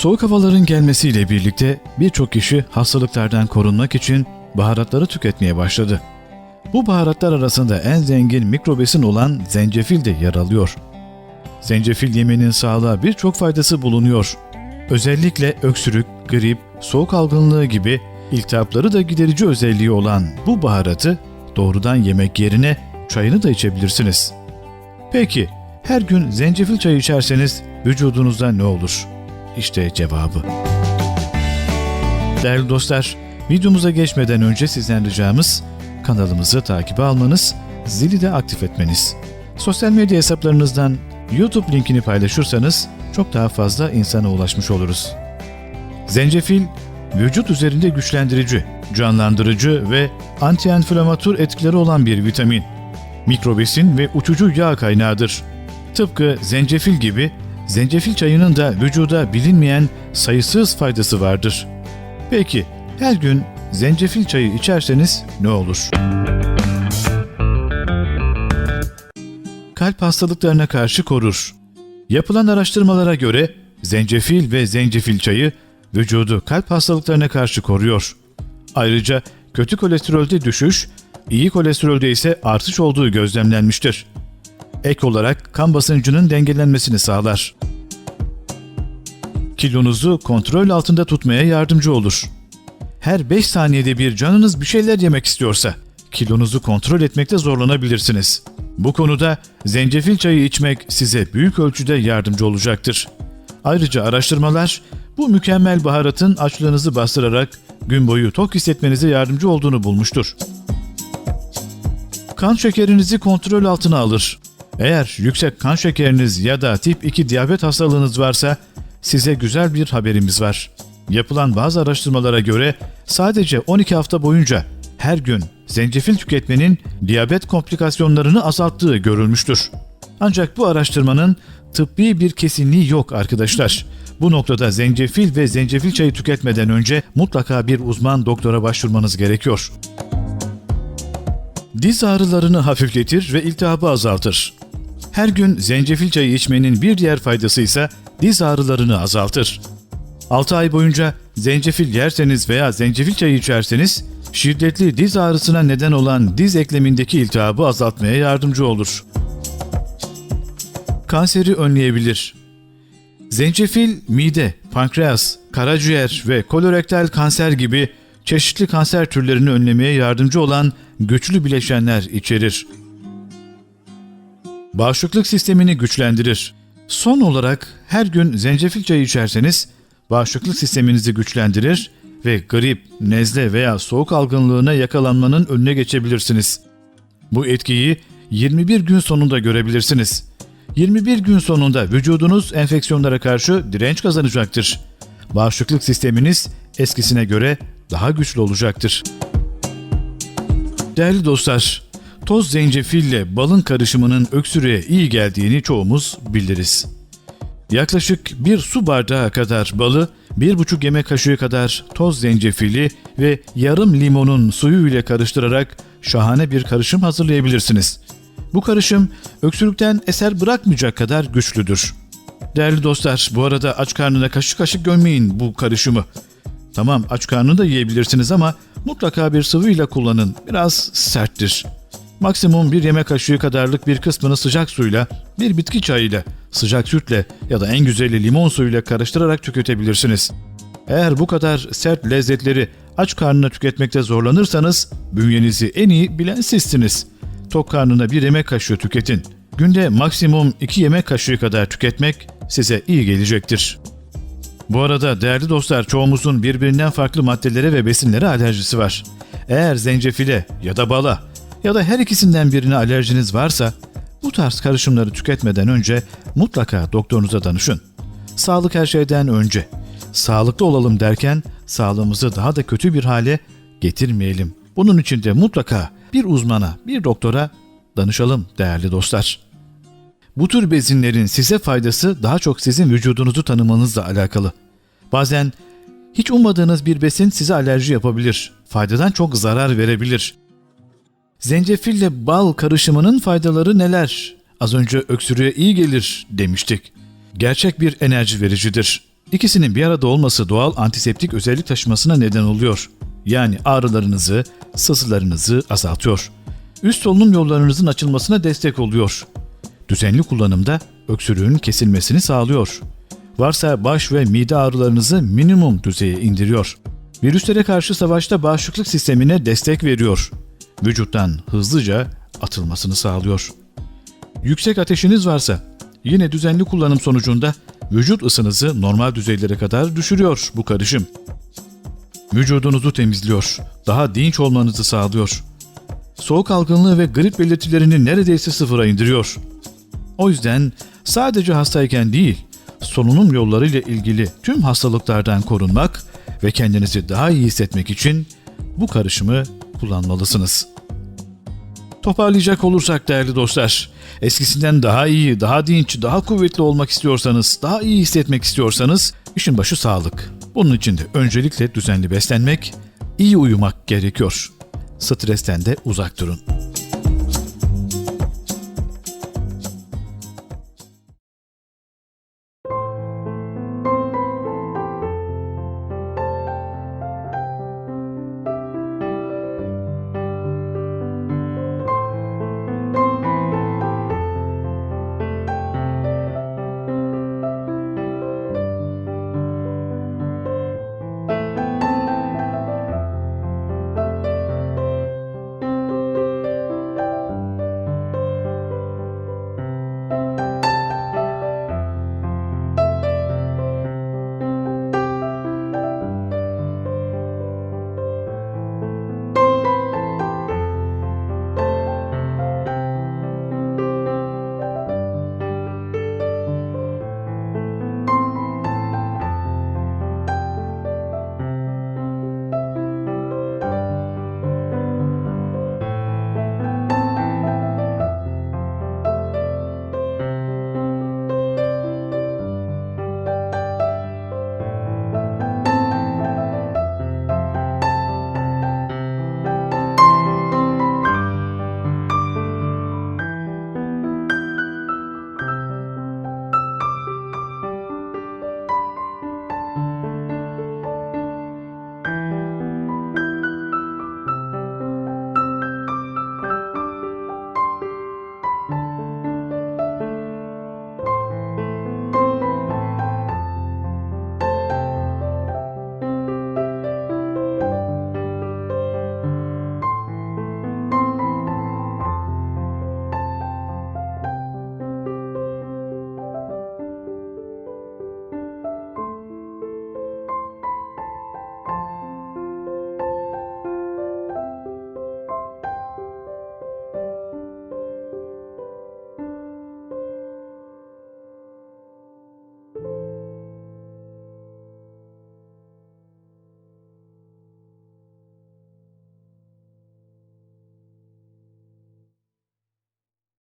Soğuk havaların gelmesiyle birlikte birçok kişi hastalıklardan korunmak için baharatları tüketmeye başladı. Bu baharatlar arasında en zengin mikrobesin olan zencefil de yer alıyor. Zencefil yemenin sağlığa birçok faydası bulunuyor. Özellikle öksürük, grip, soğuk algınlığı gibi iltihapları da giderici özelliği olan bu baharatı doğrudan yemek yerine çayını da içebilirsiniz. Peki her gün zencefil çayı içerseniz vücudunuzda ne olur? İşte cevabı. Değerli dostlar, videomuza geçmeden önce sizden ricamız kanalımızı takibe almanız, zili de aktif etmeniz. Sosyal medya hesaplarınızdan YouTube linkini paylaşırsanız çok daha fazla insana ulaşmış oluruz. Zencefil, vücut üzerinde güçlendirici, canlandırıcı ve anti-enflamatör etkileri olan bir vitamin. Mikrobesin ve uçucu yağ kaynağıdır. Tıpkı zencefil gibi zencefil çayının da vücuda bilinmeyen sayısız faydası vardır. Peki her gün zencefil çayı içerseniz ne olur? Kalp hastalıklarına karşı korur. Yapılan araştırmalara göre zencefil ve zencefil çayı vücudu kalp hastalıklarına karşı koruyor. Ayrıca kötü kolesterolde düşüş, iyi kolesterolde ise artış olduğu gözlemlenmiştir. Ek olarak kan basıncının dengelenmesini sağlar. Kilonuzu kontrol altında tutmaya yardımcı olur. Her 5 saniyede bir canınız bir şeyler yemek istiyorsa kilonuzu kontrol etmekte zorlanabilirsiniz. Bu konuda zencefil çayı içmek size büyük ölçüde yardımcı olacaktır. Ayrıca araştırmalar bu mükemmel baharatın açlığınızı bastırarak gün boyu tok hissetmenize yardımcı olduğunu bulmuştur. Kan şekerinizi kontrol altına alır. Eğer yüksek kan şekeriniz ya da tip 2 diyabet hastalığınız varsa size güzel bir haberimiz var. Yapılan bazı araştırmalara göre sadece 12 hafta boyunca her gün zencefil tüketmenin diyabet komplikasyonlarını azalttığı görülmüştür. Ancak bu araştırmanın tıbbi bir kesinliği yok arkadaşlar. Bu noktada zencefil ve zencefil çayı tüketmeden önce mutlaka bir uzman doktora başvurmanız gerekiyor. Diz ağrılarını hafifletir ve iltihabı azaltır. Her gün zencefil çayı içmenin bir diğer faydası ise diz ağrılarını azaltır. 6 ay boyunca zencefil yerseniz veya zencefil çayı içerseniz şiddetli diz ağrısına neden olan diz eklemindeki iltihabı azaltmaya yardımcı olur. Kanseri önleyebilir. Zencefil mide, pankreas, karaciğer ve kolorektal kanser gibi çeşitli kanser türlerini önlemeye yardımcı olan güçlü bileşenler içerir. Bağışıklık sistemini güçlendirir. Son olarak her gün zencefil çayı içerseniz bağışıklık sisteminizi güçlendirir ve grip, nezle veya soğuk algınlığına yakalanmanın önüne geçebilirsiniz. Bu etkiyi 21 gün sonunda görebilirsiniz. 21 gün sonunda vücudunuz enfeksiyonlara karşı direnç kazanacaktır. Bağışıklık sisteminiz eskisine göre daha güçlü olacaktır. Değerli dostlar, toz zencefille balın karışımının öksürüğe iyi geldiğini çoğumuz biliriz. Yaklaşık bir su bardağı kadar balı, bir buçuk yemek kaşığı kadar toz zencefili ve yarım limonun suyu ile karıştırarak şahane bir karışım hazırlayabilirsiniz. Bu karışım öksürükten eser bırakmayacak kadar güçlüdür. Değerli dostlar, bu arada aç karnına kaşık kaşık gömmeyin bu karışımı. Tamam aç karnını da yiyebilirsiniz ama mutlaka bir sıvıyla kullanın. Biraz serttir. Maksimum bir yemek kaşığı kadarlık bir kısmını sıcak suyla, bir bitki çayıyla, sıcak sütle ya da en güzeli limon suyuyla karıştırarak tüketebilirsiniz. Eğer bu kadar sert lezzetleri aç karnına tüketmekte zorlanırsanız bünyenizi en iyi bilen sizsiniz. Tok karnına bir yemek kaşığı tüketin. Günde maksimum 2 yemek kaşığı kadar tüketmek size iyi gelecektir. Bu arada değerli dostlar çoğumuzun birbirinden farklı maddelere ve besinlere alerjisi var. Eğer zencefile ya da bala ya da her ikisinden birine alerjiniz varsa bu tarz karışımları tüketmeden önce mutlaka doktorunuza danışın. Sağlık her şeyden önce. Sağlıklı olalım derken sağlığımızı daha da kötü bir hale getirmeyelim. Bunun için de mutlaka bir uzmana, bir doktora danışalım değerli dostlar. Bu tür besinlerin size faydası daha çok sizin vücudunuzu tanımanızla alakalı. Bazen hiç ummadığınız bir besin size alerji yapabilir, faydadan çok zarar verebilir. Zencefille bal karışımının faydaları neler? Az önce öksürüğe iyi gelir demiştik. Gerçek bir enerji vericidir. İkisinin bir arada olması doğal antiseptik özellik taşımasına neden oluyor. Yani ağrılarınızı, sızılarınızı azaltıyor. Üst solunum yollarınızın açılmasına destek oluyor. Düzenli kullanımda öksürüğün kesilmesini sağlıyor. Varsa baş ve mide ağrılarınızı minimum düzeye indiriyor. Virüslere karşı savaşta bağışıklık sistemine destek veriyor. Vücuttan hızlıca atılmasını sağlıyor. Yüksek ateşiniz varsa yine düzenli kullanım sonucunda vücut ısınızı normal düzeylere kadar düşürüyor bu karışım. Vücudunuzu temizliyor, daha dinç olmanızı sağlıyor. Soğuk algınlığı ve grip belirtilerini neredeyse sıfıra indiriyor. O yüzden sadece hastayken değil, solunum yolları ile ilgili tüm hastalıklardan korunmak ve kendinizi daha iyi hissetmek için bu karışımı kullanmalısınız. Toparlayacak olursak değerli dostlar, eskisinden daha iyi, daha dinç, daha kuvvetli olmak istiyorsanız, daha iyi hissetmek istiyorsanız işin başı sağlık. Bunun için de öncelikle düzenli beslenmek, iyi uyumak gerekiyor. Stresten de uzak durun.